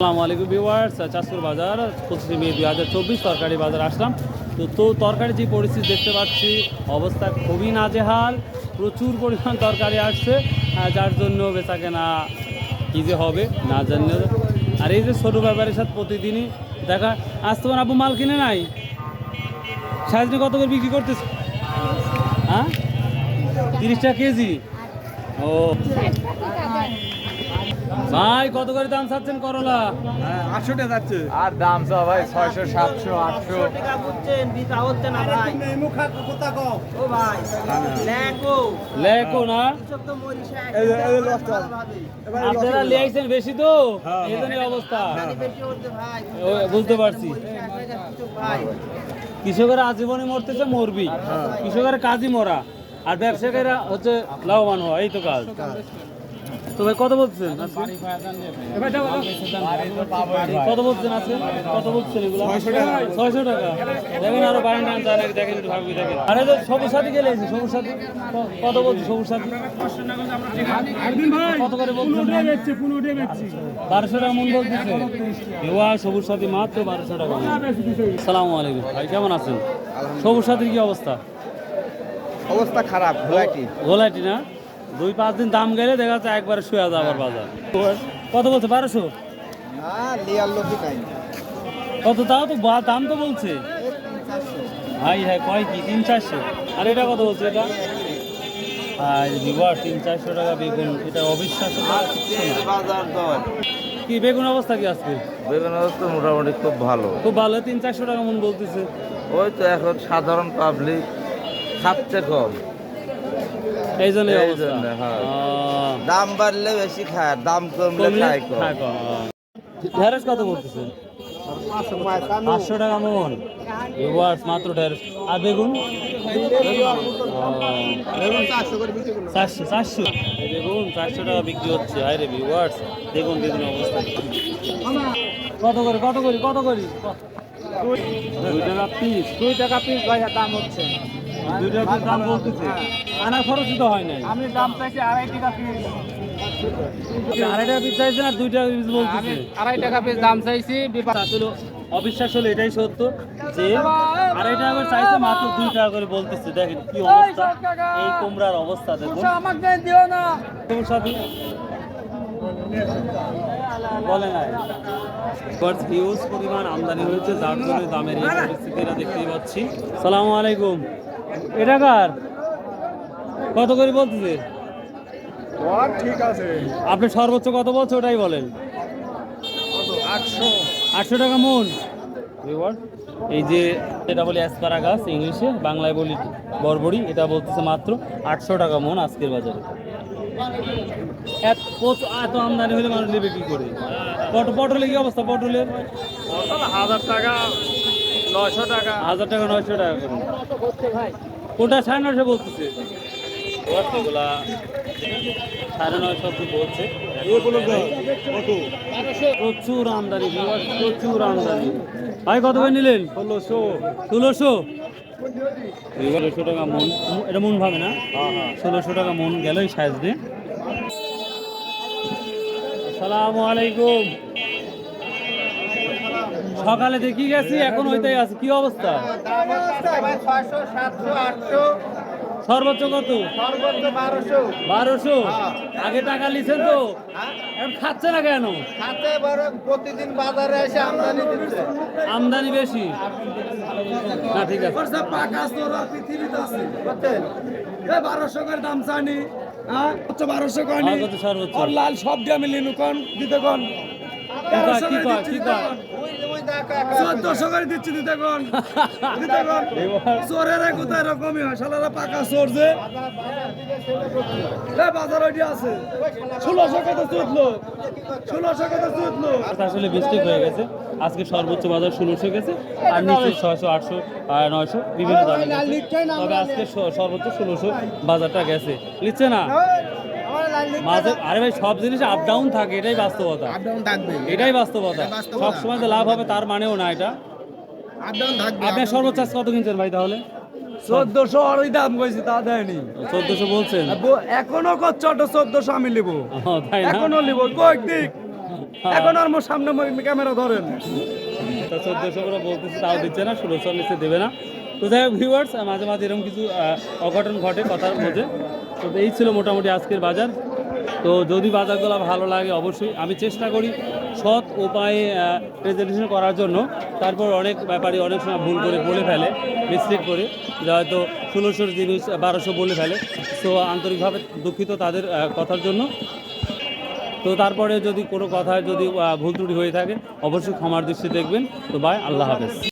আসসালামু আলাইকুম ভিউয়ার্স চাষপুর বাজার পঁচিশে মে দুই হাজার চব্বিশ তরকারি বাজার আসলাম। তো তো তরকারি যে পরিস্থিতি দেখতে পাচ্ছি, অবস্থা খুবই নাজেহাল, প্রচুর পরিমাণ তরকারি আসছে যার জন্য বেচা কেনা কী যে হবে, না জানি আর এই যে ছোটো ব্যাপারের সাথে প্রতিদিনই, দেখা, আজ তোমার আব্বু মাল কিনে নাই? সাজনে কত করে বিক্রি করতেছে? হ্যাঁ? তিরিশ টাকা কেজি? ও। ভাই কত করে দাম চাচ্ছেন করলা? আটশো টাকা যাচ্ছে। আর দাম তো ভাই ছয়শো সাতশো আটশো। টাকা বুঝছেন দিতে হচ্ছে না ভাই। ও ভাই লেখো লেখো না? এই এই আপনারা লিয়াইছেন বেশি তো? এই জন্যই অবস্থা। বুঝতে পারছি। কৃষকেরা আজীবনে মরতেছে মরবি কৃষকের কাজই মরা। আর ব্যবসায়ীরা হচ্ছে লাভবান হওয়া এই তো কাজ। তো ভাই কত বলছেন? কত বলছেন আজকে? কত বলছেন এগুলো? ছয়শো টাকা। দেখেন আরও যায় দেখেন একটু ভাবি দেখেন আরে তো সবুজ সাথী গেলে সবুজ সাথী। কত বলছে সবুজ সাথী? কত করে বলছেন? বারোশো টাকা মন বলতেছে। সবুজ সাথী মাত্র বারোশো টাকা। সালামু আলাইকুম। ভাই কেমন আছেন? সবুজ সাথীর কি অবস্থা? অবস্থা খারাপ ঘোলাটি গোলাটি না? দুই পাঁচ দিন দাম গেলে দেখা যাচ্ছে একবারে শুয়ে যাবার বাজার। কত বলছে? বারোশো? না লিয়ার লোকই নাই কত তাও তো বা- দাম তো বলছে। ভাই হ্যাঁ কয় কি তিন চারশো? আর এটা কত বলছে এটা? আর বিবার তিন চারশো টাকা বেগুন। এটা অবিশ্বাস্য কি বেগুন অবস্থা কি আজকে? বেগুন অবস্থা মোটামুটি খুব ভালো। খুব ভালো তিন চারশো টাকা মন বলতেছে। ওই তো এখন সাধারণ পাবলিক খাচ্ছে কম। এই জন্য এই জন্য, হ্যাঁ। দাম বাড়লে বেশি খায় দাম কমলে খায় ঢেঁড়স কত বলতেছে পাঁচশো টাকা মন। ভিউয়ার্স মাত্র ঢেঁড়স। আর বেগুন? চারশো চারশো। দেখুন চারশো টাকা বিক্রি হচ্ছে। আরে ভিউয়ার্স দেখুন দেখুন অবস্থা। কত করে কত করি কত করি? দুই টাকা পিস দুই টাকা পিস ভাই দাম হচ্ছে। দুই দাম বলতেছে আনা খরচই তো হয় নাই আমি দাম চাইছি আড়াই টাকা পিস আড়াই টাকা পিস চাইছে না দুই টাকা পিস বলতেছে আড়াই টাকা পিস দাম চাইছি আসলে অবিশ্বাস হলো এটাই সত্য যে আড়াই টাকা করে চাইছে মাত্র দুই টাকা করে বলতেছে দেখেন কি অবস্থা এই কুমড়ার অবস্থা দেখুন আমাকে দিও না তোমার সাথে পরিমাণ আমদানি হয়েছে, যার জন্য দামের এই পরিস্থিতিটা দেখতেই পাচ্ছি। সালামু আলাইকুম। এটা কার? কত করে বলতেছে? ঠিক আছে। আপনি সর্বোচ্চ কত বলছে ওটাই বলেন। আটশো। আটশো টাকা মন। এই যে এটা বলি অ্যাসপারা গাছ ইংলিশে বাংলায় বলি বরবড়ি এটা বলতেছে মাত্র আটশো টাকা মন আজকের বাজারে। এত আমদানি হলে মানুষ নেবে কি করে? পট পটলের কি অবস্থা? পটলের? হাজার টাকা। নয়শো টাকা। হাজার টাকা নয়শো টাকা করে। কোনটা সাড়ে নয়শো বলতেছে? এগুলা সাড়ে নয়শো অব্দি বলছে। প্রচুর আমদানি প্রচুর আমদানি। ভাই কত করে নিলেন? ষোলোশো। ষোলোশো? ষোলোশো টাকা মন। এটা মন ভাবে না? ষোলোশো টাকা মন গেল এই সাইজ দিয়ে। আসসালামু আলাইকুম। সকালে দেখি গেছি এখন ওইটাই আছে। কি অবস্থা? সর্বোচ্চ কত? বারোশো। আগে টাকা লিছেন তো? এখন খাচ্ছে না কেন? প্রতিদিন বাজারে এসে আমদানি আমদানি বেশি। না ঠিক আছে। বারোশো করে দাম চানি হ্যাঁ বারোশো সর্বোচ্চ লাল সব দিয়ে আমি লিনু কন দিতে কন কি কয়, কি কয়, কি কয়? ওই যে চোদ্দশো করে দিচ্ছি দিতে কন দিতে কোথায় এরকমই হয়। শালারা পাকা চোর যে। বাজার ওইটি আছে। ষোলোশো কত চুতলো ষোলোশো কত চুতলো আসলে মিস্টেক হয়ে গেছে। আজকে সর্বোচ্চ বাজার ষোলোশো গেছে আর নিচে ছয়শো আটশো আর নয়শো বিভিন্ন দামে তবে আজকে সর্বোচ্চ ষোলোশো বাজারটা গেছে। নিচ্ছে না? মাঝে আরে ভাই সব জিনিস আপ ডাউন থাকে এটাই বাস্তবতা। আপডাউন থাকবে। এটাই বাস্তবতা। সব সময় যে লাভ হবে তার মানেও না এটা। আপডাউন থাকবে আপনি সর্বোচ্চ কত কিনছেন ভাই তাহলে? চোদ্দশো আর ওই দাম কইছি তা দেয়নি। চোদ্দশো বলছেন? এখনও চোদ্দশো আমি লিবো এখনও লিবো কয়েক দিক? এখন আর মোর সামনে ক্যামেরা ধরেন। তা চোদ্দোশো করে বলতেছে তাও দিচ্ছে না ষোলোশো নিচে দেবে না। তো যাই হোক ভিউয়ার্স মাঝে মাঝে এরকম কিছু অঘটন ঘটে কথার মধ্যে। তো এই ছিল মোটামুটি আজকের বাজার। তো যদি বাজারগুলো ভালো লাগে, অবশ্যই আমি চেষ্টা করি সৎ উপায়ে প্রেজেন্টেশন করার জন্য। তারপর অনেক ব্যাপারী অনেক সময় ভুল করে বলে ফেলে মিস্টেক করে। হয়তো ষোলোশোর জিনিস, বারোশো বলে ফেলে। তো আন্তরিকভাবে দুঃখিত তাদের কথার জন্য। তো তারপরে যদি কোনো কথায় যদি ভুল ত্রুটি হয়ে থাকে, অবশ্যই ক্ষমার দৃষ্টি দেখবেন। তো বাই আল্লাহ হাফেজ।